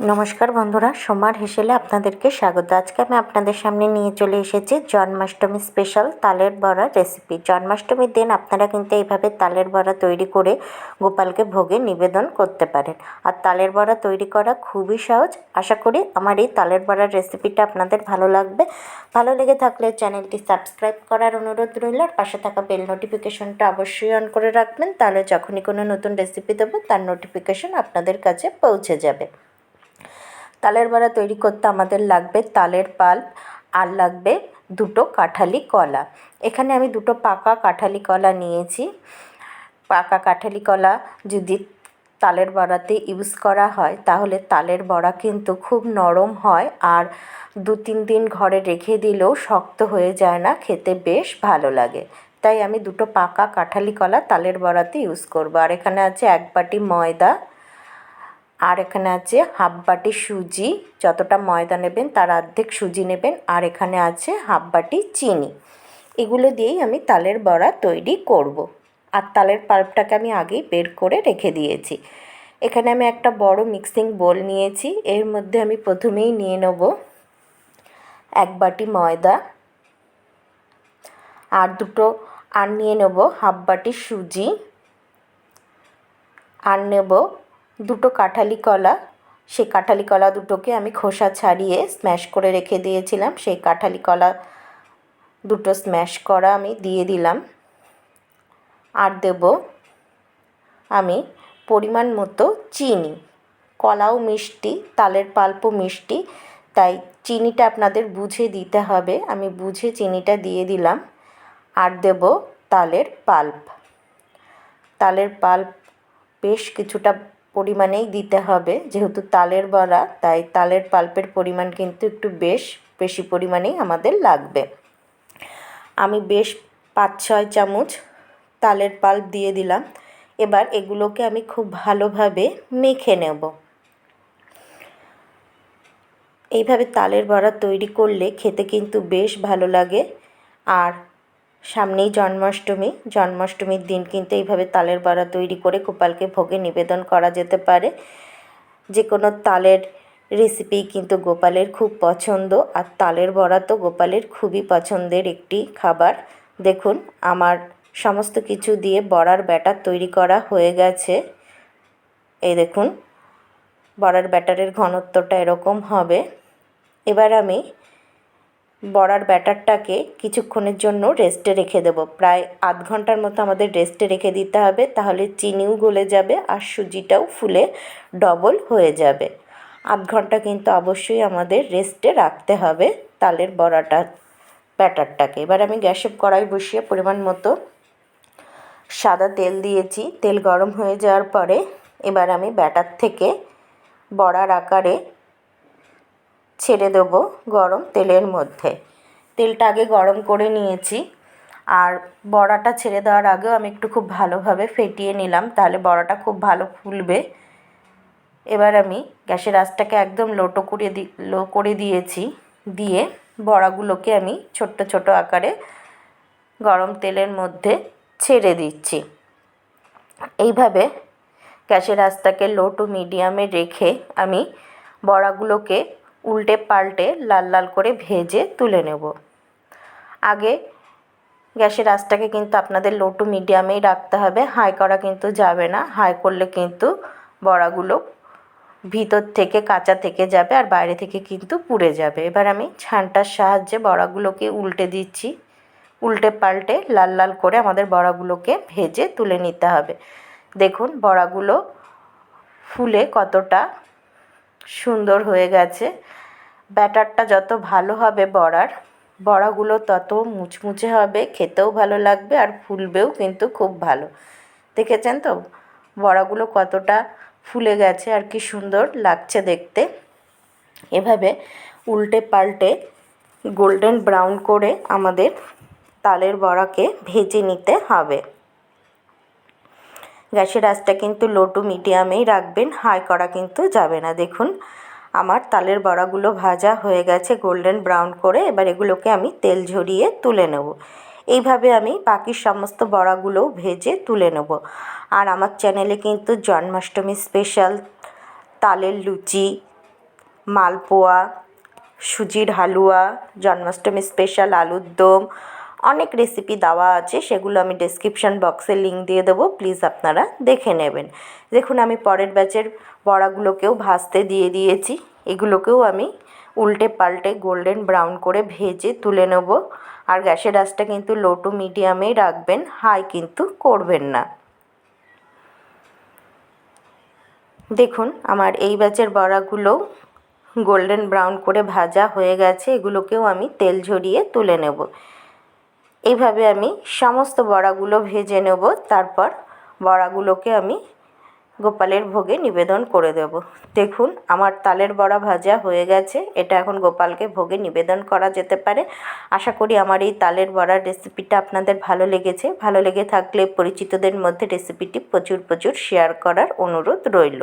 নমস্কার বন্ধুরা সোমার হেসেলে আপনাদেরকে স্বাগত। আজকে আমি আপনাদের সামনে নিয়ে চলে এসেছি জন্মাষ্টমী স্পেশাল তালের বড়া রেসিপি জন্মাষ্টমীর দিন আপনারা কিন্তু এইভাবে তালের বড়া তৈরি করে গোপালকে ভোগে নিবেদন করতে পারেন। আর তালের বড়া তৈরি করা খুবই সহজ। আশা করি আমার এই তালের বড়ার রেসিপিটা আপনাদের ভালো লাগবে। ভালো লেগে থাকলে চ্যানেলটি সাবস্ক্রাইব করার অনুরোধ রইল। আর পাশে থাকা বেল নোটিফিকেশনটা অবশ্যই অন করে রাখবেন। তাহলে যখনই কোনো নতুন রেসিপি দেবো, তার নোটিফিকেশন আপনাদের কাছে পৌঁছে যাবে। তালের বড়া তৈরি করতে আমাদের লাগবে তালের পাল্প আর লাগবে দুটো কাঁঠালি কলা। এখানে আমি দুটো পাকা কাঁঠালি কলা নিয়েছি। পাকা কাঁঠালি কলা যদি তালের বড়াতে ইউজ করা হয়, তাহলে তালের বড়া কিন্তু খুব নরম হয় আর দু তিন দিন ঘরে রেখে দিলেও শক্ত হয়ে যায় না, খেতে বেশ ভালো লাগে। তাই আমি দুটো পাকা কাঁঠালি কলা তালের বড়াতে ইউজ করব। আর এখানে আছে এক বাটি ময়দা আর এখানে আছে হাফ বাটি সুজি, যতটা ময়দা নেবেন তার অর্ধেক সুজি নেবেন, আর এখানে আছে হাফ বাটি চিনি এগুলো দিয়েই আমি তালের বড়া তৈরি করব। আর তালের পাল্পটাকে আমি আগেই বের করে রেখে দিয়েছি এখানে আমি একটা বড় মিক্সিং বোল নিয়েছি, এর মধ্যে আমি প্রথমেই নিয়ে নেব এক বাটি ময়দা, আর দুটো, আর নিয়ে নেব হাফ বাটি সুজি, আর নেব দুটো কাঁঠালি কলা। সেই কাঁঠালি কলা দুটোকে আমি খোসা ছাড়িয়ে স্ম্যাশ করে রেখে দিয়েছিলাম। সেই কাঁঠালি কলা দুটো স্ম্যাশ করা আমি দিয়ে দিলাম। আর দেব আমি পরিমাণ মতো চিনি। কলাও মিষ্টি, তালের পাল্পও মিষ্টি। তাই চিনিটা আপনাদের বুঝে দিতে হবে। আমি বুঝে চিনিটা দিয়ে দিলাম। আর দেব তালের পাল্প। তালের পাল্প বেশ কিছুটা পরিমাণেই দিতে হবে। যেহেতু তালের বড়া, তাই তালের পাল্পের পরিমাণ কিন্তু একটু বেশ, বেশি পরিমাণেই আমাদের লাগবে। আমি বেশ পাঁচ ছয় চামচ তালের পাল্প দিয়ে দিলাম। এবার এগুলোকে আমি খুব ভালোভাবে মেখে নেব। এইভাবে তালের বড়া তৈরি করলে খেতে কিন্তু বেশ ভালো লাগে। আর সামনেই জন্মাষ্টমী। জন্মাষ্টমীর দিন কিন্তু এইভাবে তালের বড়া তৈরি করে গোপালকে ভোগে নিবেদন করা যেতে পারে। যে কোনো তালের রেসিপি কিন্তু গোপালের খুব পছন্দ, আর তালের বড়া তো গোপালের খুবই পছন্দের একটি খাবার। দেখুন, আমার সমস্ত কিছু দিয়ে বড়ার ব্যাটার তৈরি করা হয়ে গেছে। এই দেখুন, বড়ার ব্যাটারের ঘনত্বটা এরকম হবে। এবার আমি বড়ার ব্যাটারটাকে কিছুক্ষণের জন্য রেস্টে রেখে দেবো। প্রায় আধ ঘণ্টার মতো আমাদের রেস্টে রেখে দিতে হবে, তাহলে চিনিও গলে যাবে আর সুজিটাও ফুলে ডবল হয়ে যাবে। আধ ঘণ্টা কিন্তু অবশ্যই আমাদের রেস্টে রাখতে হবে তালের বড়াটা ব্যাটারটাকে। এবার আমি গ্যাসে কড়াই বসিয়ে পরিমাণ মতো সাদা তেল দিয়েছি। তেল গরম হয়ে যাওয়ার পরে এবার আমি ব্যাটার থেকে বড়ার আকারে ছেড়ে দেবো গরম তেলের মধ্যে। তেলটা আগে গরম করে নিয়েছি। আর বড়াটা ছেড়ে দেওয়ার আগেও আমি একটু খুব ভালোভাবে ফেটিয়ে নিলাম, তাহলে বড়াটা খুব ভালো ফুলবে। এবার আমি গ্যাসের আঁচটাকে একদম লোটো করে দি লো করে দিয়েছি। দিয়ে বড়াগুলোকে আমি ছোট্ট ছোট আকারে গরম তেলের মধ্যে ছেড়ে দিচ্ছি। এইভাবে গ্যাসের আঁচটাকে লো টু মিডিয়ামে রেখে আমি বড়াগুলোকে উল্টে পাল্টে লাল লাল করে ভেজে তুলে নেব। আগে গ্যাসের আঁচটাকে কিন্তু আপনাদের লো টু মিডিয়ামেই রাখতে হবে। হাই করা কিন্তু যাবে না। হাই করলে কিন্তু বড়াগুলো ভিতর থেকে কাঁচা থেকে যাবে আর বাইরে থেকে কিন্তু পুড়ে যাবে। এবার আমি ছানটার সাহায্যে বড়াগুলোকে উল্টে দিচ্ছি। উল্টে পাল্টে লাল লাল করে আমাদের বড়াগুলোকে ভেজে তুলে নিতে হবে। দেখুন, বড়াগুলো ফুলে কতটা সুন্দর হয়ে গেছে। ব্যাটারটা যত ভালো হবে বড়ার, বড়াগুলো তত মুচমুচে হবে, খেতেও ভালো লাগবে আর ফুলবেও কিন্তু খুব ভালো। দেখেছেন তো? বড়াগুলো কতটা ফুলে গেছে আর কি সুন্দর লাগছে দেখতে। এভাবে উল্টে পাল্টে গোল্ডেন ব্রাউন করে আমাদের তালের বড়াকে ভেজে নিতে হবে। গ্যাসের আঁচটা কিন্তু লো টু মিডিয়ামেই রাখবেন হাই করা কিন্তু যাবে না। দেখুন, আমার তালের বড়াগুলো ভাজা হয়ে গেছে গোল্ডেন ব্রাউন করে, এবার এগুলোকে আমি তেল ঝরিয়ে তুলে নেব। এইভাবে আমি বাকি সমস্ত বড়াগুলোও ভেজে তুলে নেব। আর আমার চ্যানেলে কিন্তু জন্মাষ্টমী স্পেশাল তালের লুচি, মালপোয়া, সুজির হালুয়া, জন্মাষ্টমী স্পেশাল আলুর দম অনেক রেসিপি দেওয়া আছে, সেগুলো আমি ডেসক্রিপশান বক্সে লিঙ্ক দিয়ে দেবো প্লিজ আপনারা দেখে নেবেন। দেখুন, আমি পরের ব্যাচের বড়াগুলোকেও ভাজতে দিয়ে দিয়েছি, এগুলোকেও আমি উল্টে পাল্টে গোল্ডেন ব্রাউন করে ভেজে তুলে নেব। আর গ্যাসের আঁচটা কিন্তু লো টু মিডিয়ামেই রাখবেন হাই কিন্তু করবেন না। দেখুন, আমার এই ব্যাচের বড়াগুলো গোল্ডেন ব্রাউন করে ভাজা হয়ে গেছে, এগুলোকেও আমি তেল ঝরিয়ে তুলে নেব। এইভাবে আমি সমস্ত বড়াগুলো ভেজে নেব, তারপর বড়াগুলোকে আমি গোপালের ভোগে নিবেদন করে দেব। দেখুন, আমার তালের বড়া ভাজা হয়ে গেছে। এটা এখন গোপালকে ভোগে নিবেদন করা যেতে পারে। আশা করি আমার এই তালের বড়ার রেসিপিটা আপনাদের ভালো লেগেছে। ভালো লেগে থাকলে পরিচিতদের মধ্যে রেসিপিটি প্রচুর প্রচুর শেয়ার করার অনুরোধ রইল।